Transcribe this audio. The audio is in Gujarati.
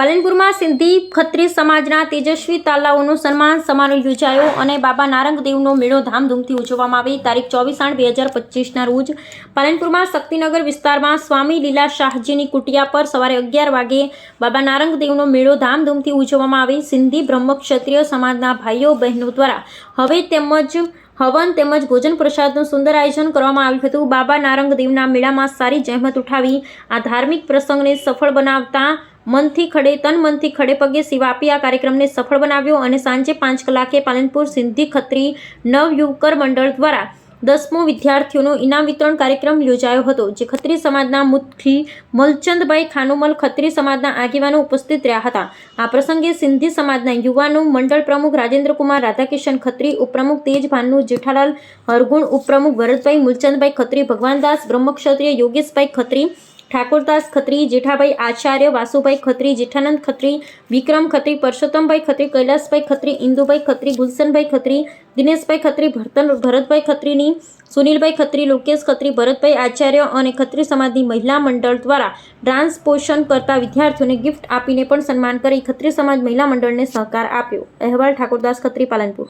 પાલનપુરમાં સિંધી ખત્રી સમાજના તેજસ્વી તાલાઓનું સન્માન સમારોહ યોજાયો અને બાબા નારંગદેવનો મેળો ધામધૂમથી ઉજવવામાં આવી. તારીખ ચોવીસ આઠ બે હજાર પચીસના રોજ પાલનપુરમાં શક્તિનગર વિસ્તારમાં સ્વામી લીલા શાહજીની કુટિયા પર સવારે અગિયાર વાગે બાબા નારંગદેવનો મેળો ધામધૂમથી ઉજવવામાં આવી. સિંધી બ્રહ્મક્ષત્રિય સમાજના ભાઈઓ બહેનો દ્વારા હવે તેમજ હવન તેમજ ભોજન પ્રસાદનું સુંદર આયોજન કરવામાં આવ્યું હતું. બાબા નારંગદેવના મેળામાં સારી જહેમત ઉઠાવી, આ ધાર્મિક પ્રસંગને સફળ બનાવતા મનથી ખડે, તન મનથી ખડે પગે સેવા આપી આ કાર્યક્રમને સફળ બનાવ્યો અને સાંજે પાંચ કલાકે પાલનપુર સિંધી ખત્રી નવયુવકર મંડળ દ્વારા દસમો વિદ્યાર્થીઓનો ઇનામ વિતરણ કાર્યક્રમ યોજાયો હતો, જે ખત્રી સમાજના મુખી મલચંદભાઈ ખાનુમલ ખત્રી સમાજના આગેવાનો ઉપસ્થિત રહ્યા હતા. આ પ્રસંગે સિંધી સમાજના યુવાનો મંડળ પ્રમુખ રાજેન્દ્રકુમાર રાધાકિશન ખત્રી ઉપપ્રમુખ તેજ ભાનુ, જેઠાલાલ હરગુણ ઉપપ્રમુખ ભરતભાઈ મુલચંદભાઈ ખત્રી, ભગવાનદાસ બ્રહ્મક્ષત્રિય યોગેશભાઈ ખત્રી ઠાકોરદાસ ખત્રી, જેઠાભાઈ આચાર્ય, વાસુભાઈ ખત્રી, જેઠાનંદ ખત્રી, વિક્રમ ખત્રી, પરસોત્તમભાઈ ખત્રી, કૈલાસભાઈ ખત્રી, ઇન્દુભાઈ ખત્રી, ગુલશનભાઈ ખત્રી, દિનેશભાઈ ખત્રી, ભરતન, ભરતભાઈ ખત્રીની, સુનિલભાઈ ખત્રી, લોકેશ ખત્રી, ભરતભાઈ આચાર્ય અને ખત્રી સમાજની મહિલા મંડળ દ્વારા ડાન્સ પોષણ કરતા વિદ્યાર્થીઓને ગિફ્ટ આપીને પણ સન્માન કરી ખત્રી સમાજ મહિલા મંડળને સહકાર આપ્યો. અહેવાલ ઠાકોરદાસ ખત્રી, પાલનપુર.